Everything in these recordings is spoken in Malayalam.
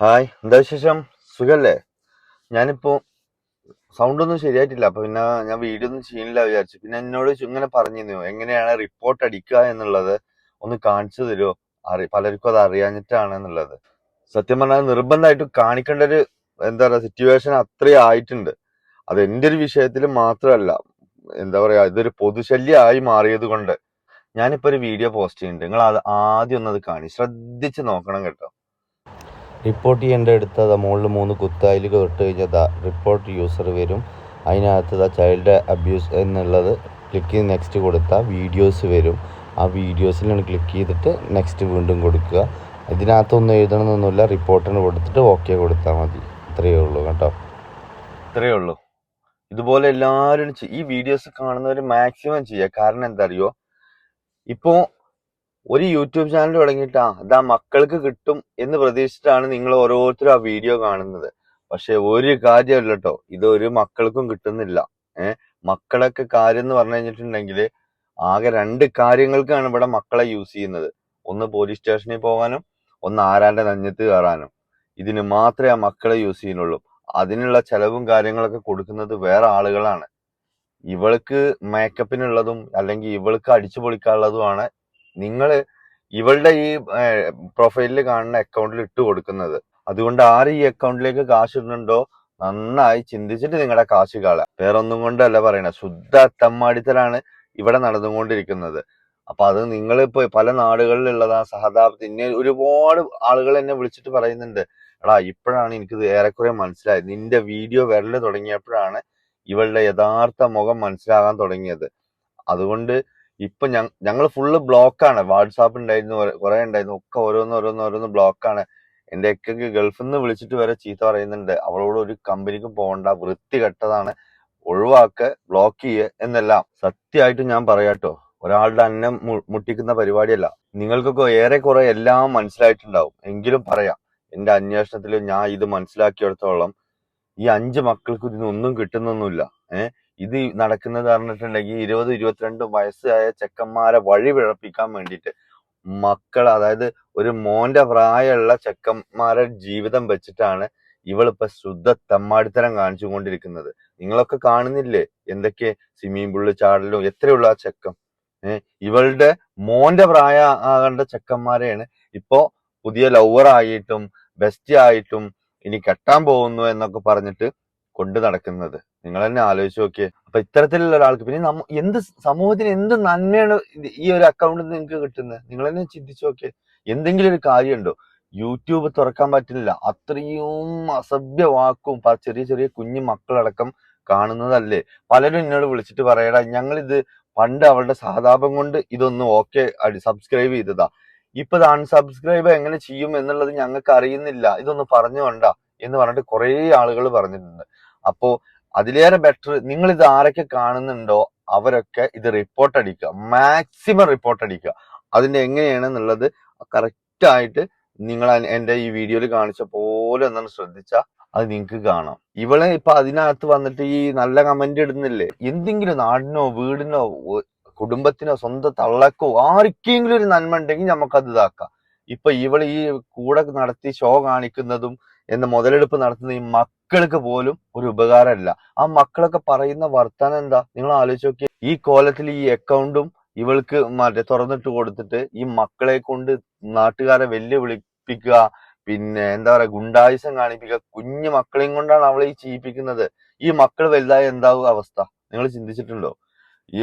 ഹായ് എന്താ വിശേഷം? സുഖല്ലേ? ഞാനിപ്പോ സൗണ്ട് ഒന്നും ശരിയായിട്ടില്ല. അപ്പൊ പിന്നെ ഞാൻ വീഡിയോ ഒന്നും ചെയ്യുന്നില്ല വിചാരിച്ചു. പിന്നെ എന്നോട് ഇങ്ങനെ പറഞ്ഞിരുന്നു എങ്ങനെയാണ് റിപ്പോർട്ട് അടിക്കുക എന്നുള്ളത്? ഒന്ന് കാണിച്ചു തരുമോ അറി പലർക്കും അത് അറിയാഞ്ഞിട്ടാണ് എന്നുള്ളത്. സത്യം പറഞ്ഞാൽ നിർബന്ധമായിട്ട് കാണിക്കേണ്ട ഒരു എന്താ പറയാ സിറ്റുവേഷൻ അത്രയും ആയിട്ടുണ്ട്. അത് എന്റെ ഒരു വിഷയത്തിൽ മാത്രമല്ല എന്താ പറയാ ഇതൊരു പൊതുശല്യമായി മാറിയത് കൊണ്ട് ഞാനിപ്പോ ഒരു വീഡിയോ പോസ്റ്റ് ചെയ്യുന്നുണ്ട്. നിങ്ങൾ അത് ആദ്യം ഒന്നത് കാണി ശ്രദ്ധിച്ച് നോക്കണം കേട്ടോ. റിപ്പോർട്ട് ചെയ്യേണ്ട എടുത്തത് മുകളിൽ മൂന്ന് കുത്തായിൽ തൊട്ട് കഴിഞ്ഞാൽ റിപ്പോർട്ട് യൂസർ വരും. അതിനകത്ത് ചൈൽഡ് അബ്യൂസ് എന്നുള്ളത് ക്ലിക്ക് ചെയ്ത് നെക്സ്റ്റ് കൊടുത്താൽ വീഡിയോസ് വരും. ആ വീഡിയോസിലാണ് ക്ലിക്ക് ചെയ്തിട്ട് നെക്സ്റ്റ് വീണ്ടും കൊടുക്കുക. ഇതിനകത്തൊന്നും എഴുതണമെന്നൊന്നുമില്ല റിപ്പോർട്ടിന് കൊടുത്തിട്ട് ഓക്കെ കൊടുത്താൽ മതി. ഇത്രയേ ഉള്ളൂ കേട്ടോ. ഇത്രയേ ഉള്ളൂ. ഇതുപോലെ എല്ലാവരും ഈ വീഡിയോസ് കാണുന്നവർ മാക്സിമം ചെയ്യുക. കാരണം എന്താ അറിയോ? ഇപ്പോ ഒരു യൂട്യൂബ് ചാനൽ തുടങ്ങിയിട്ടാ. അതാ മക്കൾക്ക് കിട്ടും എന്ന് പ്രതീക്ഷിച്ചിട്ടാണ് നിങ്ങൾ ഓരോരുത്തരും ആ വീഡിയോ കാണുന്നത്. പക്ഷെ ഒരു കാര്യമല്ല കേട്ടോ ഇത് ഒരു മക്കൾക്കും കിട്ടുന്നില്ല. ഏഹ് മക്കളൊക്കെ കാര്യം എന്ന് പറഞ്ഞു കഴിഞ്ഞിട്ടുണ്ടെങ്കിൽ ആകെ രണ്ട് കാര്യങ്ങൾക്കാണ് ഇവിടെ മക്കളെ യൂസ് ചെയ്യുന്നത്. ഒന്ന് പോലീസ് സ്റ്റേഷനിൽ പോകാനും ഒന്ന് ആരാന്റെ നെഞ്ഞത്ത് കയറാനും. ഇതിന് മാത്രമേ ആ മക്കളെ യൂസ് ചെയ്യുന്നുള്ളൂ. അതിനുള്ള ചെലവും കാര്യങ്ങളൊക്കെ കൊടുക്കുന്നത് വേറെ ആളുകളാണ്. ഇവൾക്ക് മേക്കപ്പിനുള്ളതും അല്ലെങ്കിൽ ഇവൾക്ക് അടിച്ചു പൊളിക്കാനുള്ളതുമാണ് നിങ്ങൾ ഇവളുടെ ഈ പ്രൊഫൈലിൽ കാണുന്ന അക്കൗണ്ടിൽ ഇട്ട് കൊടുക്കുന്നത്. അതുകൊണ്ട് ആര് ഈ അക്കൗണ്ടിലേക്ക് കാശ് ഇടുന്നുണ്ടോ? നന്നായി ചിന്തിച്ചിട്ട് നിങ്ങളുടെ കാശ് കളയാം വേറെ ഒന്നും കൊണ്ടല്ല പറയണത് ശുദ്ധ അത്തമ്മാടിത്തലാണ് ഇവിടെ നടന്നുകൊണ്ടിരിക്കുന്നത്. അപ്പൊ അത് നിങ്ങൾ ഇപ്പൊ പല നാടുകളിലുള്ളതാ സഹതാ ഇന്നെ ഒരുപാട് ആളുകൾ എന്നെ വിളിച്ചിട്ട് പറയുന്നുണ്ട്. എടാ ഇപ്പോഴാണ് എനിക്കിത് ഏറെക്കുറെ മനസ്സിലായത്. നിന്റെ വീഡിയോ വരൽ തുടങ്ങിയപ്പോഴാണ് ഇവളുടെ യഥാർത്ഥ മുഖം മനസ്സിലാകാൻ തുടങ്ങിയത്. അതുകൊണ്ട് ഇപ്പൊ ഞങ്ങൾ ഫുള്ള് ബ്ലോക്കാണ് വാട്സാപ്പ് ഉണ്ടായിരുന്നു കുറെ ഉണ്ടായിരുന്നു ഒക്കെ ഓരോന്ന് ഓരോന്ന് ഓരോന്ന് ബ്ലോക്കാണ് എന്റെ ഒക്കെ ഗൾഫിൽ നിന്ന് വിളിച്ചിട്ട് വരെ ചീത്ത പറയുന്നുണ്ട്. അവളോട് ഒരു കമ്പനിക്കും പോകണ്ട വൃത്തി കെട്ടതാണ്. ഒഴിവാക്ക് ബ്ലോക്ക് ചെയ്യ എന്നെല്ലാം. സത്യമായിട്ട് ഞാൻ പറയാട്ടോ ഒരാളുടെ അന്നം മുട്ടിക്കുന്ന പരിപാടിയല്ല. നിങ്ങൾക്കൊക്കെ ഏറെ ഏറെക്കുറെ എല്ലാം മനസ്സിലായിട്ടുണ്ടാവും. എങ്കിലും പറയാം. എന്റെ അന്വേഷണത്തിൽ ഞാൻ ഇത് മനസ്സിലാക്കിയെടുത്തോളം ഈ അഞ്ച് മക്കൾക്ക് ഇതിനൊന്നും കിട്ടുന്നൊന്നുമില്ല. ഏഹ് ഇത് നടക്കുന്നത് പറഞ്ഞിട്ടുണ്ടെങ്കിൽ ഇരുപത് ഇരുപത്തിരണ്ട് വയസ്സായ ചെക്കന്മാരെ വഴി പിഴപ്പിക്കാൻ വേണ്ടിയിട്ട് മക്കൾ അതായത് ഒരു മോന്റെ പ്രായമുള്ള ചെക്കന്മാരെ ജീവിതം വെച്ചിട്ടാണ് ഇവളിപ്പോ ശുദ്ധ തമ്മാടിത്തരം കാണിച്ചു കൊണ്ടിരിക്കുന്നത് നിങ്ങളൊക്കെ കാണുന്നില്ലേ? എന്തൊക്കെ സിമിയും പുള്ളി ചാടലും എത്രയുള്ള ആ ചെക്കം? ഏഹ് ഇവളുടെ മോന്റെ പ്രായ ആകേണ്ട ചെക്കന്മാരെയാണ് ഇപ്പോ പുതിയ ലവർ ആയിട്ടും ബെസ്റ്റ് ആയിട്ടും ഇനി കെട്ടാൻ പോകുന്നു എന്നൊക്കെ പറഞ്ഞിട്ട് കൊണ്ടു നടക്കുന്നത്. നിങ്ങൾ തന്നെ ആലോചിച്ച് നോക്കിയേ. അപ്പൊ ഇത്തരത്തിലുള്ള ഒരാൾക്ക് പിന്നെ നമ്മ എന്ത് സമൂഹത്തിന് എന്ത് നന്മയാണ് ഈ ഒരു അക്കൗണ്ടിൽ നിങ്ങൾക്ക് കിട്ടുന്നത് നിങ്ങൾ തന്നെ ചിന്തിച്ചു നോക്കിയേ. എന്തെങ്കിലും ഒരു കാര്യമുണ്ടോ യൂട്യൂബ് തുറക്കാൻ പറ്റുന്നില്ല. അത്രയും അസഭ്യ വാക്കും ചെറിയ ചെറിയ കുഞ്ഞു മക്കളടക്കം കാണുന്നതല്ലേ. പലരും എന്നോട് വിളിച്ചിട്ട് പറയടാ ഞങ്ങളിത് പണ്ട് അവളുടെ സഹതാപം കൊണ്ട് ഇതൊന്ന് ഓക്കെ അടി സബ്സ്ക്രൈബ് ചെയ്തതാ. ഇപ്പൊ അൺസബ്സ്ക്രൈബ് എങ്ങനെ ചെയ്യും എന്നുള്ളത് ഞങ്ങൾക്ക് അറിയുന്നില്ല. ഇതൊന്ന് പറഞ്ഞു കൊണ്ടാ. എന്ന് പറഞ്ഞിട്ട് കുറെ ആളുകൾ പറഞ്ഞിട്ടുണ്ട്. അപ്പോ അതിലേറെ ബെറ്റർ നിങ്ങൾ ഇത് ആരൊക്കെ കാണുന്നുണ്ടോ അവരൊക്കെ ഇത് റിപ്പോർട്ട് അടിക്കുക. മാക്സിമം റിപ്പോർട്ട് അടിക്കുക. അതിന്റെ എങ്ങനെയാണെന്നുള്ളത് കറക്റ്റ് ആയിട്ട് നിങ്ങൾ എന്റെ ഈ വീഡിയോയിൽ കാണിച്ച പോലെ ഒന്നും ശ്രദ്ധിച്ചാൽ അത് നിങ്ങൾക്ക് കാണാം. ഇവളെ ഇപ്പൊ അതിനകത്ത് വന്നിട്ട് ഈ നല്ല കമന്റ് ഇടുന്നില്ലേ? എന്തെങ്കിലും നാടിനോ വീടിനോ കുടുംബത്തിനോ സ്വന്തം തള്ളക്കോ ആർക്കെങ്കിലും ഒരു നന്മ ഉണ്ടെങ്കിൽ നമുക്കത് ഇതാക്കാം. ഇപ്പൊ ഇവൾ ഈ കൂടെ നടത്തി ഷോ കാണിക്കുന്നതും എന്ന മുതലെടുപ്പ് നടത്തുന്ന ഈ മക്കൾക്ക് പോലും ഒരു ഉപകാരമല്ല. ആ മക്കളൊക്കെ പറയുന്ന വർത്താനം എന്താ? നിങ്ങൾ ആലോചിച്ച് നോക്കിയേ. ഈ കോലത്തിൽ ഈ അക്കൗണ്ടും ഇവൾക്ക് മറ്റേ തുറന്നിട്ട് കൊടുത്തിട്ട് ഈ മക്കളെ കൊണ്ട് നാട്ടുകാരെ വെല്ലുവിളിപ്പിക്കുക പിന്നെ എന്താ പറയാ ഗുണ്ടായുസം കാണിപ്പിക്കുക കുഞ്ഞു മക്കളെയും കൊണ്ടാണ് അവളെ ഈ ചെയ്യിപ്പിക്കുന്നത് ഈ മക്കൾ വലുതായ എന്താവും അവസ്ഥ? നിങ്ങൾ ചിന്തിച്ചിട്ടുണ്ടോ? ഈ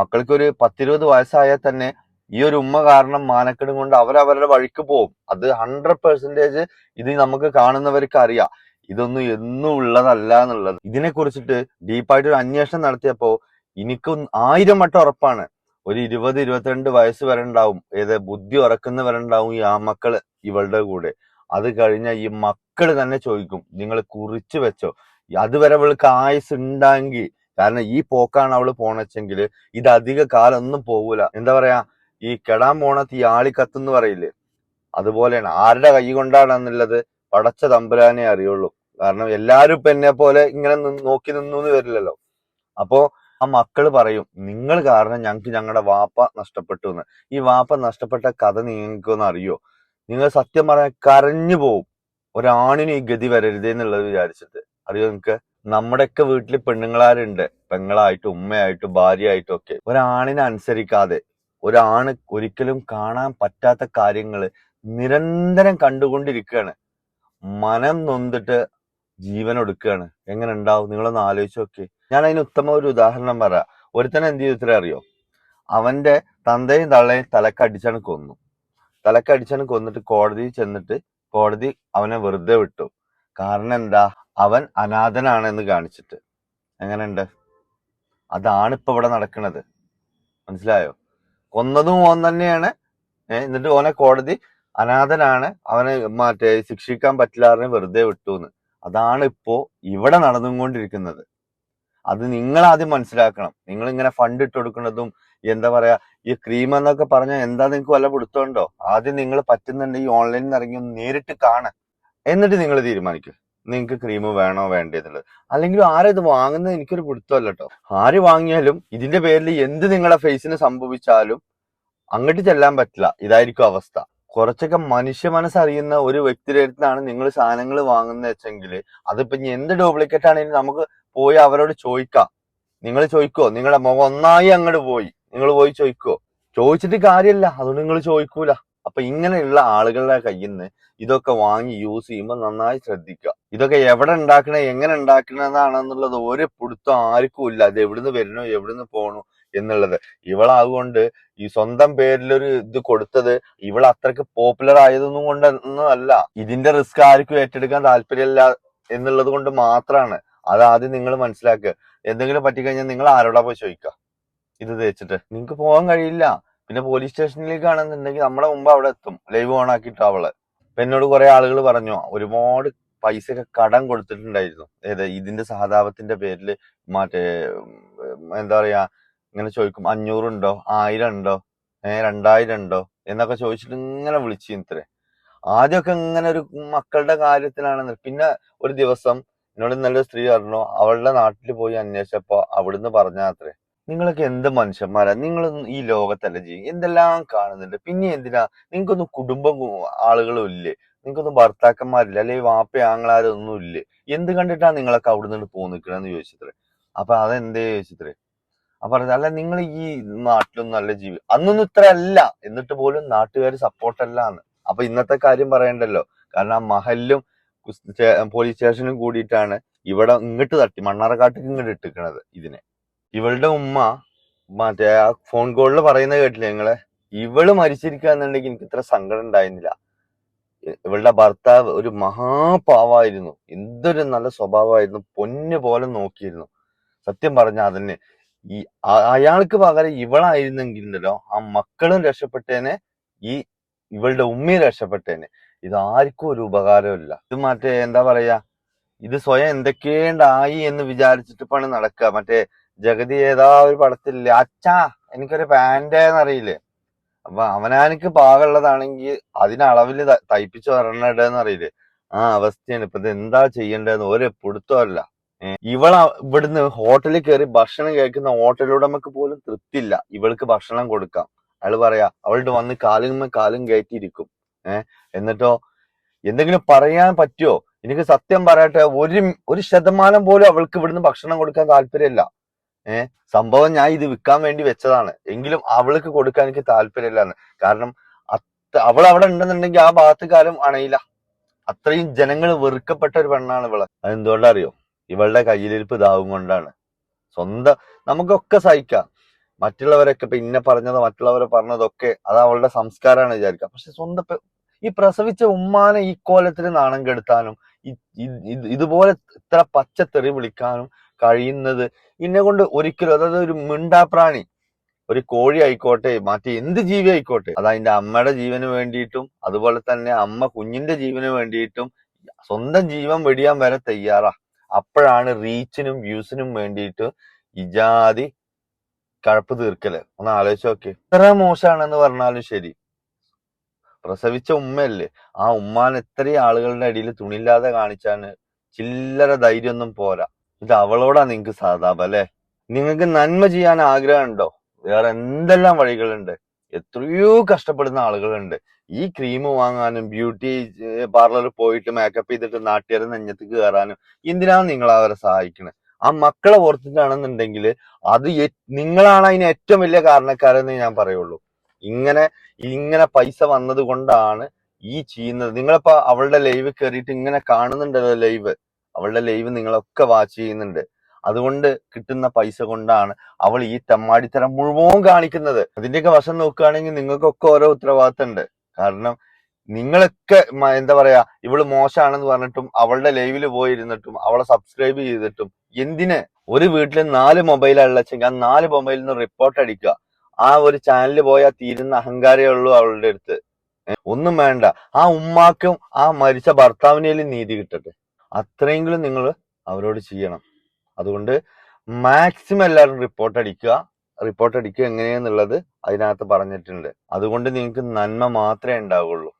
മക്കൾക്ക് ഒരു പത്തിരുപത് വയസ്സായാൽ തന്നെ ഈ ഒരു ഉമ്മ കാരണം മാനക്കെടും കൊണ്ട് അവരവരുടെ വഴിക്ക് പോകും അത് ഹൺഡ്രഡ് പെർസെന്റേജ് ഇത് നമുക്ക് കാണുന്നവർക്ക് അറിയാം. ഇതൊന്നും എന്നും ഉള്ളതല്ല എന്നുള്ളത്. ഇതിനെ കുറിച്ചിട്ട് ഡീപ്പായിട്ട് ഒരു അന്വേഷണം നടത്തിയപ്പോ എനിക്ക് ആയിരം വട്ടം ഉറപ്പാണ്. ഒരു ഇരുപത് ഇരുപത്തിരണ്ട് വയസ്സ് വരെ ഉണ്ടാവും. ഏത് ബുദ്ധി ഉറക്കുന്ന വരെ ഉണ്ടാവും ഈ ആ മക്കൾ ഇവളുടെ കൂടെ. അത് കഴിഞ്ഞ ഈ മക്കൾ തന്നെ ചോദിക്കും നിങ്ങൾ കുറിച്ചു വെച്ചോ? അതുവരെ അവൾക്ക് ആയുസ് ഉണ്ടെങ്കിൽ കാരണം ഈ പോക്കാണ് അവൾ പോണച്ചെങ്കിൽ ഇത് അധിക കാലം ഒന്നും പോകൂല എന്താ പറയാ ഈ കെടാൻ പോണ തീ ആളി കത്തുന്ന് പറയില്ലേ? അതുപോലെയാണ്. ആരുടെ കൈ കൊണ്ടാണെന്നുള്ളത് പടച്ച തമ്പുരാനെ അറിയുള്ളൂ. കാരണം എല്ലാരും ഇപ്പൊ എന്നെ പോലെ ഇങ്ങനെ നോക്കി നിന്നു എന്ന് വരില്ലല്ലോ. അപ്പോ ആ മക്കൾ പറയും നിങ്ങൾ കാരണം ഞങ്ങൾക്ക് ഞങ്ങളുടെ വാപ്പ നഷ്ടപ്പെട്ടു എന്ന് ഈ വാപ്പ നഷ്ടപ്പെട്ട കഥ നിങ്ങൾക്കൊന്ന് അറിയോ? നിങ്ങൾ സത്യം പറയാൻ കരഞ്ഞു പോവും. ഒരാണിന് ഈ ഗതി വരരുതേ എന്നുള്ളത് വിചാരിച്ചിട്ട്. അറിയോ നിങ്ങക്ക്? നമ്മുടെയൊക്കെ വീട്ടിൽ പെണ്ണുങ്ങളാരുണ്ട്. പെങ്ങളായിട്ടും ഉമ്മയായിട്ടും ഭാര്യയായിട്ടും ഒക്കെ. ഒരാണിനെ അനുസരിക്കാതെ ഒരാണ് ഒരിക്കലും കാണാൻ പറ്റാത്ത കാര്യങ്ങൾ നിരന്തരം കണ്ടുകൊണ്ടിരിക്കുകയാണ്. മനം നൊന്തിട്ട് ജീവൻ എങ്ങനെ ഉണ്ടാവും? നിങ്ങളൊന്ന് ആലോചിച്ച് നോക്കി. ഞാൻ അതിന് ഉത്തമ ഒരു ഉദാഹരണം പറയാം. ഒരുത്തൻ എന്ത് ചെയ്തിട്ട് അറിയോ? അവന്റെ തന്തയും തള്ളയും തലക്കടിച്ചാണ് കൊന്നു. തലക്കടിച്ചാണ് കൊന്നിട്ട് കോടതിയിൽ ചെന്നിട്ട് കോടതി അവനെ വെറുതെ വിട്ടു. കാരണം എന്താ? അവൻ അനാഥനാണെന്ന് കാണിച്ചിട്ട്. എങ്ങനെയുണ്ട്? അതാണ് ഇപ്പൊ ഇവിടെ നടക്കുന്നത്. മനസ്സിലായോ? കൊന്നതും ഓൻ തന്നെയാണ്. എന്നിട്ട് ഓനെ കോടതി അനാഥനാണ്. അവനെ മറ്റേ ശിക്ഷിക്കാൻ പറ്റില്ലാറിനെ വെറുതെ വിട്ടു എന്ന് അതാണ് ഇപ്പോ ഇവിടെ നടന്നുകൊണ്ടിരിക്കുന്നത്. അത് നിങ്ങൾ ആദ്യം മനസ്സിലാക്കണം. നിങ്ങൾ ഇങ്ങനെ ഫണ്ട് ഇട്ട് കൊടുക്കുന്നതും എന്താ പറയാ ഈ ക്രീം എന്നൊക്കെ പറഞ്ഞാൽ എന്താ നിങ്ങൾക്ക് വല്ല പിടുത്തമുണ്ടോ? ആദ്യം നിങ്ങൾ പറ്റുന്നുണ്ടെങ്കിൽ ഓൺലൈനിൽ ഇറങ്ങി ഒന്ന് നേരിട്ട് കാണ എന്നിട്ട് നിങ്ങൾ തീരുമാനിക്കുക. നിങ്ങൾക്ക് ക്രീം വേണോ വേണ്ടതെന്നുള്ളത് അല്ലെങ്കിൽ ആരും ഇത് വാങ്ങുന്നത്? എനിക്കൊരു പിടുത്തമല്ല കേട്ടോ ആര് വാങ്ങിയാലും ഇതിന്റെ പേരിൽ എന്ത് നിങ്ങളുടെ ഫേസിന് സംഭവിച്ചാലും അങ്ങോട്ട് ചെല്ലാൻ പറ്റില്ല. ഇതായിരിക്കും അവസ്ഥ. കുറച്ചൊക്കെ മനുഷ്യ മനസ്സറിയുന്ന ഒരു വ്യക്തിയുടെ അടുത്താണ് നിങ്ങൾ സാധനങ്ങൾ വാങ്ങുന്നത് വെച്ചെങ്കിൽ അതിപ്പോ ഇനി എന്ത് ഡ്യൂപ്ലിക്കേറ്റ് ആണെങ്കിലും നമുക്ക് പോയി അവരോട് ചോദിക്കാം. നിങ്ങൾ ചോദിക്കോ? നിങ്ങളുടെ മുഖം ഒന്നായി അങ്ങോട്ട് പോയി. നിങ്ങൾ പോയി ചോദിക്കോ? ചോദിച്ചിട്ട് കാര്യമല്ല. അതുകൊണ്ട് നിങ്ങൾ ചോദിക്കൂല. അപ്പൊ ഇങ്ങനെയുള്ള ആളുകളുടെ കയ്യിൽ നിന്ന് ഇതൊക്കെ വാങ്ങി യൂസ് ചെയ്യുമ്പോൾ നന്നായി ശ്രദ്ധിക്കുക. ഇതൊക്കെ എവിടെ ഉണ്ടാക്കണേ എങ്ങനെ ഉണ്ടാക്കണതാണെന്നുള്ളത് ഒരു പിടുത്തം ആർക്കും ഇല്ല. അത് എവിടുന്ന് വരണോ എവിടുന്ന് പോകണോ എന്നുള്ളത്. ഇവളാകൊണ്ട് ഈ സ്വന്തം പേരിലൊരു ഇത് കൊടുത്തത് ഇവൾ അത്രയ്ക്ക് പോപ്പുലർ ആയതൊന്നും കൊണ്ടൊന്നും അല്ല. ഇതിന്റെ റിസ്ക് ആർക്കും ഏറ്റെടുക്കാൻ താല്പര്യമില്ല എന്നുള്ളത് കൊണ്ട് മാത്രമാണ് അത് ആദ്യം നിങ്ങൾ മനസ്സിലാക്കുക. എന്തെങ്കിലും പറ്റിക്കഴിഞ്ഞാൽ നിങ്ങൾ ആരോടാ പോയി ചോദിക്കുക? ഇത് തേച്ചിട്ട്. നിങ്ങൾക്ക് പോകാൻ കഴിയില്ല. പിന്നെ പോലീസ് സ്റ്റേഷനിലേക്ക് ആണെന്നുണ്ടെങ്കിൽ നമ്മുടെ മുമ്പ് അവിടെ എത്തും. ലൈവ് ഓൺ ആക്കിയിട്ട് അവൾ. അപ്പൊ എന്നോട് കുറെ ആളുകൾ പറഞ്ഞു ഒരുപാട് പൈസ ഒക്കെ കടം കൊടുത്തിട്ടുണ്ടായിരുന്നു. ഏത് ഇതിന്റെ സഹതാപത്തിന്റെ പേരിൽ മറ്റേ എന്താ പറയാ ഇങ്ങനെ ചോദിക്കും അഞ്ഞൂറുണ്ടോ ആയിരം ഉണ്ടോ ഏഹ് രണ്ടായിരം ഉണ്ടോ എന്നൊക്കെ ചോദിച്ചിട്ട് ഇങ്ങനെ വിളിച്ചു ഇത്രേ. ആദ്യമൊക്കെ ഇങ്ങനെ ഒരു മക്കളുടെ കാര്യത്തിലാണെന്ന്. പിന്നെ ഒരു ദിവസം എന്നോട് നല്ലൊരു സ്ത്രീ പറഞ്ഞു അവളുടെ നാട്ടിൽ പോയി അന്വേഷിച്ചപ്പോ അവിടുന്ന് പറഞ്ഞാത്രേ നിങ്ങളൊക്കെ എന്ത് മനുഷ്യന്മാരാ? നിങ്ങളൊന്നും ഈ ലോകത്തല്ല ജീവി എന്തെല്ലാം കാണുന്നുണ്ട്? പിന്നെ എന്തിനാ? നിങ്ങൾക്കൊന്നും കുടുംബം ആളുകളും ഇല്ലേ? നിങ്ങൾക്കൊന്നും ഭർത്താക്കന്മാരില്ല അല്ലെങ്കിൽ വാപ്പ ആങ്ങളാരൊന്നും ഇല്ലേ? എന്ത് കണ്ടിട്ടാ നിങ്ങളൊക്കെ അവിടെ നിന്ന് പോകുന്ന നിൽക്കണെന്ന് ചോദിച്ചത്രേ? അപ്പൊ അതെന്തേ ചോദിച്ചത്രേ? അപ്പൊ പറഞ്ഞത് അല്ല നിങ്ങൾ ഈ നാട്ടിലൊന്നും നല്ല ജീവി അന്നൊന്നും ഇത്ര അല്ല. എന്നിട്ട് പോലും നാട്ടുകാർ സപ്പോർട്ടല്ല എന്ന് അപ്പൊ ഇന്നത്തെ കാര്യം പറയണ്ടല്ലോ. കാരണം ആ മഹലിലും പോലീസ് സ്റ്റേഷനും കൂടിയിട്ടാണ് ഇവിടെ ഇങ്ങോട്ട് തട്ടി മണ്ണാർക്കാട്ടിക്ക് ഇങ്ങോട്ട് ഇട്ടിക്കണത് ഇതിനെ. ഇവളുടെ ഉമ്മ മറ്റേ ആ ഫോൺ കോളിൽ പറയുന്നത് കേട്ടില്ലേ നിങ്ങളെ? ഇവൾ മരിച്ചിരിക്കുക എന്നുണ്ടെങ്കിൽ എനിക്ക് ഇത്ര സങ്കടം ഉണ്ടായിരുന്നില്ല. ഇവളുടെ ഭർത്താവ് ഒരു മഹാപാവായിരുന്നു. എന്തൊരു നല്ല സ്വഭാവമായിരുന്നു. പൊന്നു പോലെ നോക്കിയിരുന്നു. സത്യം പറഞ്ഞ അതന്നെ. ഈ അയാൾക്ക് പകരം ഇവളായിരുന്നെങ്കിലോ ആ മക്കളും രക്ഷപ്പെട്ടേനെ ഈ ഇവളുടെ ഉമ്മയും രക്ഷപ്പെട്ടേനെ. ഇത് ആർക്കും ഒരു ഉപകാരമില്ല ഇത് മറ്റേ എന്താ പറയാ? ഇത് സ്വയം എന്തൊക്കെയുണ്ടായി എന്ന് വിചാരിച്ചിട്ട് പണി നടക്കുക. മറ്റേ ജഗതി ഏതാ ഒരു പടത്തില്ലേ അച്ഛാ എനിക്കൊരു പാന്റേന്നറിയില്ലേ അപ്പൊ അവനാനിക്ക് പാകമുള്ളതാണെങ്കിൽ അതിനളവിൽ തയ്പ്പിച്ചു വരണേണ്ടെന്ന് അറിയില്ലേ? ആ അവസ്ഥയാണ്. ഇപ്പൊ ഇത് എന്താ ചെയ്യേണ്ടതെന്ന് ഒരു പിടുത്തമല്ല ഇവള ഇവിടുന്ന് ഹോട്ടലിൽ കയറി ഭക്ഷണം കഴിക്കുന്ന ഹോട്ടൽ ഉടമക്ക് പോലും തൃപ്തിയില്ല. ഇവൾക്ക് ഭക്ഷണം കൊടുക്കാം. അയാൾ പറയാ അവളുടെ വന്ന് കാലും കാലും കയറ്റിയിരിക്കും. ഏഹ് എന്നിട്ടോ എന്തെങ്കിലും പറയാൻ പറ്റുമോ എനിക്ക് സത്യം പറയട്ടെ ഒരു ഒരു ശതമാനം പോലും അവൾക്ക് ഇവിടുന്ന് ഭക്ഷണം കൊടുക്കാൻ താല്പര്യമില്ല. ഏഹ് സംഭവം ഞാൻ ഇത് വിൽക്കാൻ വേണ്ടി വെച്ചതാണ്. എങ്കിലും അവൾക്ക് കൊടുക്കാൻ എനിക്ക് താല്പര്യമില്ലാന്ന്. കാരണം അവൾ അവിടെ ഉണ്ടെന്നുണ്ടെങ്കിൽ ആ ഭാഗത്തുകാരും അണയില്ല. അത്രയും ജനങ്ങൾ വെറുക്കപ്പെട്ട ഒരു പെണ്ണാണ് ഇവൾ. അതെന്തുകൊണ്ടറിയോ ഇവളുടെ കയ്യിലിരിപ്പ് ഇതാവും കൊണ്ടാണ്. സ്വന്തം നമുക്കൊക്കെ സഹിക്കാം. മറ്റുള്ളവരൊക്കെ ഇപ്പൊ ഇന്നെ പറഞ്ഞതോ മറ്റുള്ളവരെ പറഞ്ഞതൊക്കെ അത് അവളുടെ സംസ്കാരമാണ് വിചാരിക്കുക. പക്ഷെ സ്വന്തം ഈ പ്രസവിച്ച ഉമ്മാനെ ഈ കോലത്തിൽ നാണം കെടുത്താനും ഇതുപോലെ ഇത്ര പച്ചത്തെറി വിളിക്കാനും കഴിയുന്നത് ഇന്നെ കൊണ്ട് ഒരിക്കലും അതായത് ഒരു മിണ്ടാപ്രാണി ഒരു കോഴി ആയിക്കോട്ടെ മറ്റേ എന്ത് ജീവി ആയിക്കോട്ടെ അത് അതിന്റെ അമ്മയുടെ ജീവന് വേണ്ടിയിട്ടും അതുപോലെ തന്നെ അമ്മ കുഞ്ഞിന്റെ ജീവന് വേണ്ടിയിട്ടും സ്വന്തം ജീവൻ വെടിയാൻ വരെ തയ്യാറാ. അപ്പോഴാണ് റീച്ചിനും വ്യൂസിനും വേണ്ടിയിട്ട് ഇജാതി കഴപ്പ് തീർക്കൽ. ഒന്ന് ആലോചിച്ച് നോക്കി. എത്ര മോശമാണെന്ന് പറഞ്ഞാലും ശരി. പ്രസവിച്ച ഉമ്മയല്ലേ? ആ ഉമ്മാൻ എത്രയും ആളുകളുടെ അടിയിൽ തുണിയില്ലാതെ കാണിച്ചാണ് ചില്ലറ ധൈര്യമൊന്നും പോരാ. ഇത് അവളോടാ നിങ്ങക്ക് സാധാപ അല്ലെ? നിങ്ങൾക്ക് നന്മ ചെയ്യാൻ ആഗ്രഹമുണ്ടോ? വേറെ എന്തെല്ലാം വഴികളുണ്ട്? എത്രയോ കഷ്ടപ്പെടുന്ന ആളുകളുണ്ട്. ഈ ക്രീം വാങ്ങാനും ബ്യൂട്ടി പാർലറിൽ പോയിട്ട് മേക്കപ്പ് ചെയ്തിട്ട് നാട്ടുകാരെ നെഞ്ഞത്തേക്ക് കയറാനും എന്തിനാണ് നിങ്ങൾ അവരെ സഹായിക്കുന്നത് ആ മക്കളെ ഓർത്തിട്ടാണെന്നുണ്ടെങ്കിൽ അത് നിങ്ങളാണ് അതിന് ഏറ്റവും വലിയ കാരണക്കാരെന്ന് ഞാൻ പറയുള്ളൂ. ഇങ്ങനെ ഇങ്ങനെ പൈസ വന്നത് കൊണ്ടാണ് ഈ ചെയ്യുന്നത്. നിങ്ങളിപ്പോ അവളുടെ ലൈവ് കയറിയിട്ട് ഇങ്ങനെ കാണുന്നുണ്ടല്ലോ ലൈവ് അവളുടെ ലൈവ് നിങ്ങളൊക്കെ വാച്ച് ചെയ്യുന്നുണ്ട്. അതുകൊണ്ട് കിട്ടുന്ന പൈസ കൊണ്ടാണ് അവൾ ഈ തെമ്മാടിത്തരം മുഴുവൻ കാണിക്കുന്നത്. അതിന്റെയൊക്കെ വശം നോക്കുകയാണെങ്കിൽ നിങ്ങൾക്കൊക്കെ ഓരോ ഉത്തരവാദിത്തം ഉണ്ട് കാരണം നിങ്ങളൊക്കെ എന്താ പറയാ ഇവൾ മോശമാണെന്ന് പറഞ്ഞിട്ടും അവളുടെ ലൈവിൽ പോയിരുന്നിട്ടും അവളെ സബ്സ്ക്രൈബ് ചെയ്തിട്ടും എന്തിന്? ഒരു വീട്ടിൽ നാല് മൊബൈലാണ് വെച്ചെങ്കിൽ ആ നാല് മൊബൈലിൽ നിന്ന് റിപ്പോർട്ട് അടിക്കുക. ആ ഒരു ചാനലിൽ പോയാൽ തീരുന്ന അഹങ്കാരേ ഉള്ളൂ അവളുടെ അടുത്ത്. ഒന്നും വേണ്ട. ആ ഉമ്മാക്കും ആ മരിച്ച ഭർത്താവിനേലും നീതി കിട്ടട്ടെ? അത്രയെങ്കിലും നിങ്ങൾ അവരോട് ചെയ്യണം. അതുകൊണ്ട് മാക്സിമം എല്ലാവരും റിപ്പോർട്ട് അടിക്കുക. റിപ്പോർട്ട് അടിക്കുക എങ്ങനെയെന്നുള്ളത് അതിനകത്ത് പറഞ്ഞിട്ടുണ്ട്. അതുകൊണ്ട് നിങ്ങൾക്ക് നന്മ മാത്രമേ ഉണ്ടാവുള്ളൂ.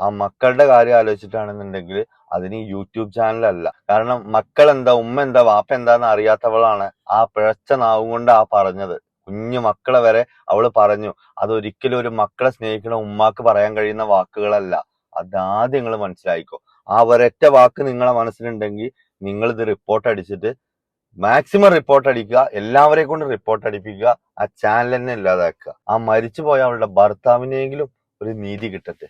ആ മക്കളുടെ കാര്യം ആലോചിച്ചിട്ടാണെന്നുണ്ടെങ്കിൽ അതിന് യൂട്യൂബ് ചാനലല്ല കാരണം മക്കൾ എന്താ ഉമ്മ എന്താ വാപ്പ എന്താന്ന് അറിയാത്തവളാണ് ആ പിഴച്ച നാവും കൊണ്ട് ആ പറഞ്ഞത്. കുഞ്ഞു മക്കളെ വരെ അവൾ പറഞ്ഞു. അതൊരിക്കലും ഒരു മക്കളെ സ്നേഹിക്കണ ഉമ്മാക്ക് പറയാൻ കഴിയുന്ന വാക്കുകളല്ല. അതാദ്യം നിങ്ങൾ മനസ്സിലായിക്കോ. ആ ഒരൊറ്റ വാക്ക് നിങ്ങളെ മനസ്സിലുണ്ടെങ്കിൽ നിങ്ങൾ ഇത് റിപ്പോർട്ട് അടിച്ചിട്ട് മാക്സിമം റിപ്പോർട്ട് അടിക്കുക എല്ലാവരെയും കൊണ്ട് റിപ്പോർട്ട് അടിപ്പിക്കുക ആ ചാനൽ തന്നെ ഇല്ലാതാക്കുക. ആ മരിച്ചുപോയ അവളുടെ ഭർത്താവിനെങ്കിലും ഒരു നീതി കിട്ടട്ടെ.